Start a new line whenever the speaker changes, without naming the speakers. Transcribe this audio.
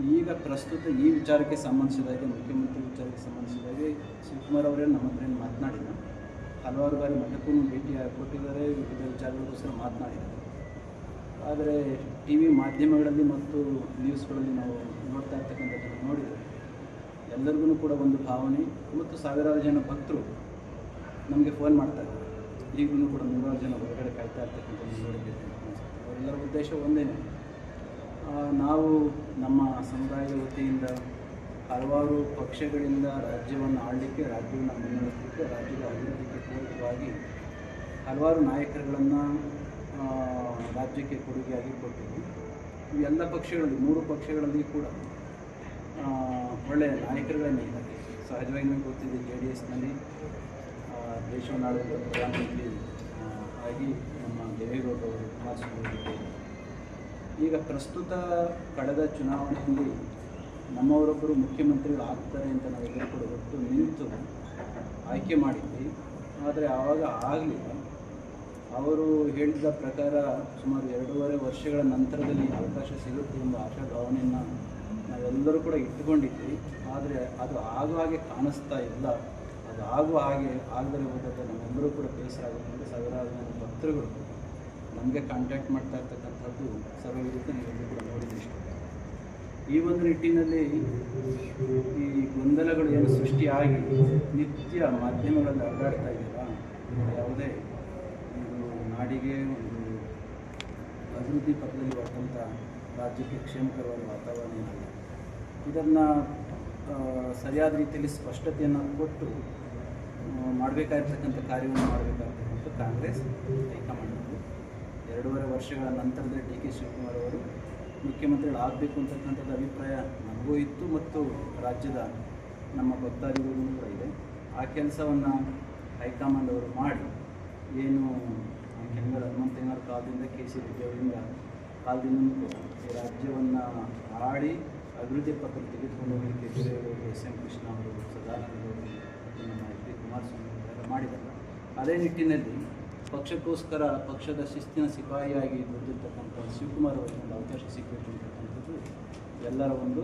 ಈಗ ಪ್ರಸ್ತುತ ಈ ವಿಚಾರಕ್ಕೆ ಸಂಬಂಧಿಸಿದಾಗೆ ಮುಖ್ಯಮಂತ್ರಿ ವಿಚಾರಕ್ಕೆ ಸಂಬಂಧಿಸಿದಾಗೆ ಶಿವಕುಮಾರ್ ಅವರೇ ನಮ್ಮ ಹತ್ರ ಏನು ಮಾತನಾಡಿಲ್ಲ. ಹಲವಾರು ಬಾರಿ ಮಠಕ್ಕೂ ಭೇಟಿ ಕೊಟ್ಟಿದ್ದಾರೆ, ವಿವಿಧ ವಿಚಾರಗಳಿಗೋಸ್ಕರ ಮಾತನಾಡಿದ್ದಾರೆ. ಆದರೆ ಟಿ ವಿ ಮಾಧ್ಯಮಗಳಲ್ಲಿ ಮತ್ತು ನ್ಯೂಸ್ಗಳಲ್ಲಿ ನಾವು ನೋಡ್ತಾ ಇರ್ತಕ್ಕಂಥದ್ದನ್ನು ನೋಡಿದರೆ ಎಲ್ಲರಿಗೂ ಕೂಡ ಒಂದು ಭಾವನೆ ಮತ್ತು ಸಾವಿರಾರು ಜನ ಭಕ್ತರು ನಮಗೆ ಫೋನ್ ಮಾಡ್ತಾ ಇದ್ದಾರೆ. ಈಗಲೂ ಕೂಡ ನೂರಾರು ಜನ ಹೊರಗಡೆ ಕಾಯ್ತಾ ಇರ್ತಕ್ಕಂಥದ್ದು ನೋಡಿದ್ದೇವೆ ಅವರೆಲ್ಲರ ಉದ್ದೇಶ ಒಂದೇನೆ ನಾವು ನಮ್ಮ ಸಮುದಾಯದ ವತಿಯಿಂದ ಹಲವಾರು ಪಕ್ಷಗಳಿಂದ ರಾಜ್ಯವನ್ನು ಆಳಲಿಕ್ಕೆ, ರಾಜ್ಯವನ್ನು ಮುನ್ನಡೆಸಲಿಕ್ಕೆ ರಾಜ್ಯದ ಅಭಿವೃದ್ಧಿಗೆ ಪೂರಕವಾಗಿ ಹಲವಾರು ನಾಯಕರುಗಳನ್ನು ರಾಜ್ಯಕ್ಕೆ ಕೊಡುಗೆಯಾಗಿ ಕೊಟ್ಟಿದ್ವಿ ಎಲ್ಲ ಪಕ್ಷಗಳಲ್ಲಿ, ಮೂರು ಪಕ್ಷಗಳಲ್ಲಿ ಕೂಡ ಒಳ್ಳೆಯ ನಾಯಕರುಗಳನ್ನೇ ಇದ್ದಾರೆ ಸಹಜವಾಗಿ ನಮಗೆ ಗೊತ್ತಿದೆ, ಜೆ ಡಿ ಎಸ್ನಲ್ಲಿ ದೇಶವನ್ನು ಆಳಿದ ಪ್ರಧಾನಮಂತ್ರಿ ಆಗಿ ನಮ್ಮ ದೇವೇಗೌಡರು ಕುಮಾರಸ್ವಾಮಿ. ಈಗ ಪ್ರಸ್ತುತ ಕಳೆದ ಚುನಾವಣೆಯಲ್ಲಿ ನಮ್ಮವರೊಬ್ಬರು ಮುಖ್ಯಮಂತ್ರಿಗಳು ಆಗ್ತಾರೆ ಅಂತ ನಾವು ಕೂಡ ಹೊತ್ತು ನಿಂತು ಆಯ್ಕೆ ಮಾಡಿದ್ವಿ. ಆದರೆ ಆವಾಗ ಆಗಲಿಲ್ಲ. ಅವರು ಹೇಳಿದ ಪ್ರಕಾರ ಸುಮಾರು ಎರಡೂವರೆ ವರ್ಷಗಳ ನಂತರದಲ್ಲಿ ಅವಕಾಶ ಸಿಗುತ್ತೆ ಎಂಬ ಆಶಾಭಾವನೆಯನ್ನು ನಾವೆಲ್ಲರೂ ಕೂಡ ಇಟ್ಟುಕೊಂಡಿದ್ವಿ. ಆದರೆ ಅದು ಆಗುವ ಹಾಗೆ ಕಾಣಿಸ್ತಾ ಇಲ್ಲ. ಅದು ಆಗುವ ಹಾಗೆ ಆಗದರೆ ಹೋದಾಗ ನಮ್ಮೆಲ್ಲರೂ ಕೂಡ ಬೇಸರ ಆಗುತ್ತೆ ಸಾವಿರಾರು ಭಕ್ತರುಗಳು ನಮಗೆ ಕಾಂಟ್ಯಾಕ್ಟ್ ಮಾಡ್ತಾ ಇರ್ತಕ್ಕಂಥದ್ದು ಸರ್ವವಿರುತ್ತ ನೀವೆಲ್ಲರೂ ಕೂಡ ನೋಡಿದಿಷ್ಟು ಈ ಒಂದು ನಿಟ್ಟಿನಲ್ಲಿ ಈ ಗೊಂದಲಗಳು ಏನು ಸೃಷ್ಟಿಯಾಗಿ ನಿತ್ಯ ಮಾಧ್ಯಮಗಳಲ್ಲಿ ಅಡ್ಡಾಡ್ತಾ ಇದೆಯಲ್ಲ ಇದು ಯಾವುದೇ ಒಂದು ನಾಡಿಗೆ ಒಂದು ಅಭಿವೃದ್ಧಿ ಪಥದಲ್ಲಿ ಬರ್ತಂಥ ರಾಜ್ಯಕ್ಕೆ ಕ್ಷೇಮಕರವಾದ ವಾತಾವರಣ ಇದನ್ನು ಸರಿಯಾದ ರೀತಿಯಲ್ಲಿ ಸ್ಪಷ್ಟತೆಯನ್ನು ಕೊಟ್ಟು ಮಾಡಬೇಕಾಗಿರ್ತಕ್ಕಂಥ ಕಾರ್ಯವನ್ನು ಮಾಡಬೇಕಾಗಿರ್ತಕ್ಕಂಥ ಕಾಂಗ್ರೆಸ್ ಹೈಕಮಾಂಡ್. ಎರಡೂವರೆ ವರ್ಷಗಳ ನಂತರದಲ್ಲಿ ಡಿ ಕೆ ಶಿವಕುಮಾರ್ ಅವರು ಮುಖ್ಯಮಂತ್ರಿಗಳಾಗಬೇಕು ಅಂತಕ್ಕಂಥದ್ದು ಅಭಿಪ್ರಾಯ ನನಗೂ ಇತ್ತು ಮತ್ತು ರಾಜ್ಯದ ನಮ್ಮ ಭಕ್ತಾದಿಗಳಿಗೂ ಕೂಡ ಇದೆ. ಆ ಕೆಲಸವನ್ನು ಹೈಕಮಾಂಡ್ ಅವರು ಮಾಡಿ ಏನು ಕೆಂಗಲ್ ಹನುಮಂತಯ್ಯನವರ ಕಾಲದಿಂದ ಕೆ ಸಿ ರೆಡ್ಡಿ ಅವರಿಂದ ಕಾಲದಿಂದ ಈ ರಾಜ್ಯವನ್ನು ಆಡಿ ಅಭಿವೃದ್ಧಿ ಪತ್ರ ತೆಗೆದುಕೊಂಡು ಹೋಗಲಿಕ್ಕೆ ದೇವೇಗೌಡರು ಎಸ್ ಎಂ ಕೃಷ್ಣ ಅವರು ಸದಾನಂದ ಅವರು ನಮ್ಮ ಎಚ್ ಡಿ ಕುಮಾರಸ್ವಾಮಿ ಅವರೆಲ್ಲ ಮಾಡಿದ್ದಾರೆ. ಅದೇ ನಿಟ್ಟಿನಲ್ಲಿ ಪಕ್ಷಕ್ಕೋಸ್ಕರ ಪಕ್ಷದ ಶಿಸ್ತಿನ ಸಿಪಾಯಿಯಾಗಿ ದುಡಿದಿರ್ತಕ್ಕಂಥ ಶಿವಕುಮಾರ್ ಅವರಿಗೆ ಒಂದು ಅವಕಾಶ ಸಿಗಬೇಕು ಅಂತಕ್ಕಂಥದ್ದು ಎಲ್ಲರ ಒಂದು